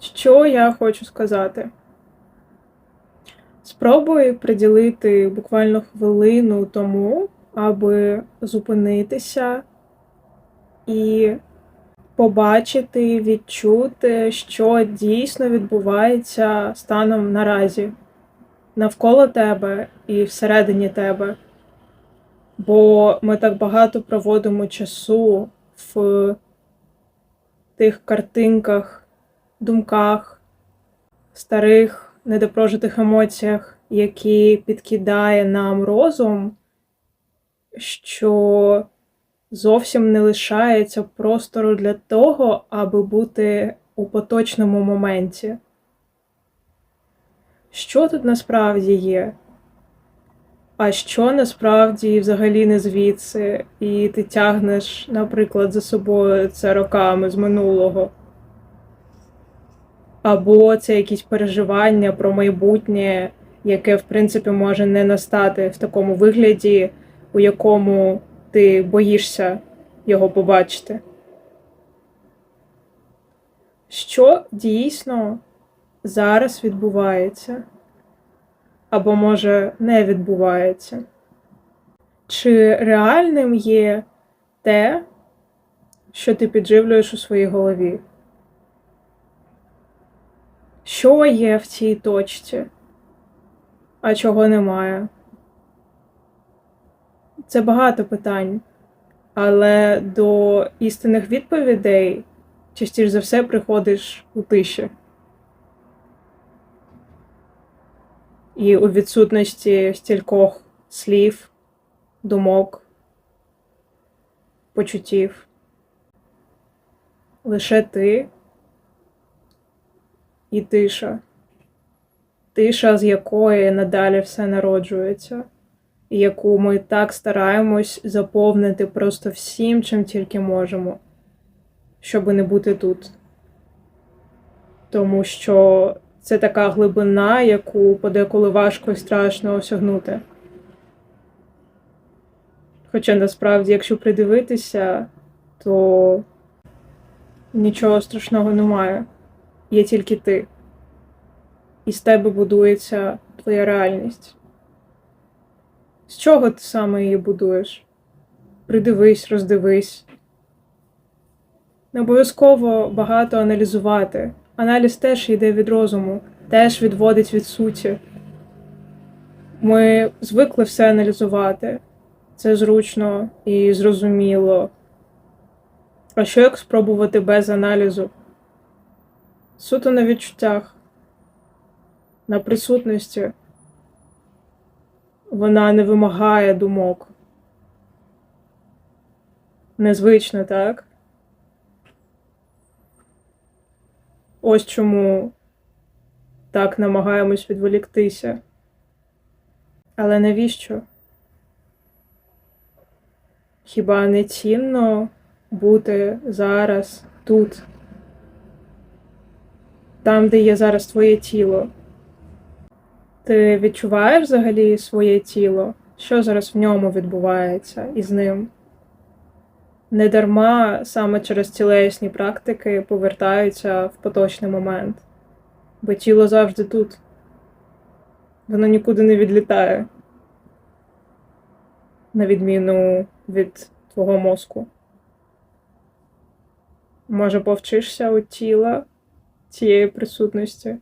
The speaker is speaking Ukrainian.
Що я хочу сказати? Спробуй приділити буквально хвилину тому, аби зупинитися і побачити, відчути, що дійсно відбувається станом наразі навколо тебе і всередині тебе. Бо ми так багато проводимо часу в тих картинках, думках, старих недопрожитих емоціях, які підкидає нам розум, що зовсім не лишається простору для того, аби бути у поточному моменті. Що тут насправді є? А що насправді взагалі не звідси, і ти тягнеш, наприклад, за собою це роками з минулого? Або це якісь переживання про майбутнє, яке, в принципі, може не настати в такому вигляді, у якому ти боїшся його побачити. Що дійсно зараз відбувається? Або, може, не відбувається? Чи реальним є те, що ти підживлюєш у своїй голові? Що є в цій точці, а чого немає? Це багато питань, але до істинних відповідей частіше за все приходиш у тиші. І у відсутності стількох слів, думок, почуттів. Лише ти і тиша. Тиша, з якої надалі все народжується, і яку ми так стараємось заповнити просто всім, чим тільки можемо, щоб не бути тут. Тому що це така глибина, яку подеколи важко і страшно осягнути. Хоча насправді, якщо придивитися, то нічого страшного немає. Є тільки ти. І з тебе будується твоя реальність. З чого ти саме її будуєш? Придивись, роздивись. Не обов'язково багато аналізувати. Аналіз теж йде від розуму, теж відводить від суті. Ми звикли все аналізувати. Це зручно і зрозуміло. А що як спробувати без аналізу? Суто на відчуттях, на присутності. Вона не вимагає думок. Незвично, так? Ось чому так намагаємось відволіктися. Але навіщо? Хіба не цінно бути зараз тут, там, де є зараз твоє тіло? Ти відчуваєш взагалі своє тіло? Що зараз в ньому відбувається із ним? Недарма саме через тілесні практики повертаються в поточний момент, бо тіло завжди тут. Воно нікуди не відлітає, на відміну від твого мозку. Може, повчишся у тіла цієї присутності?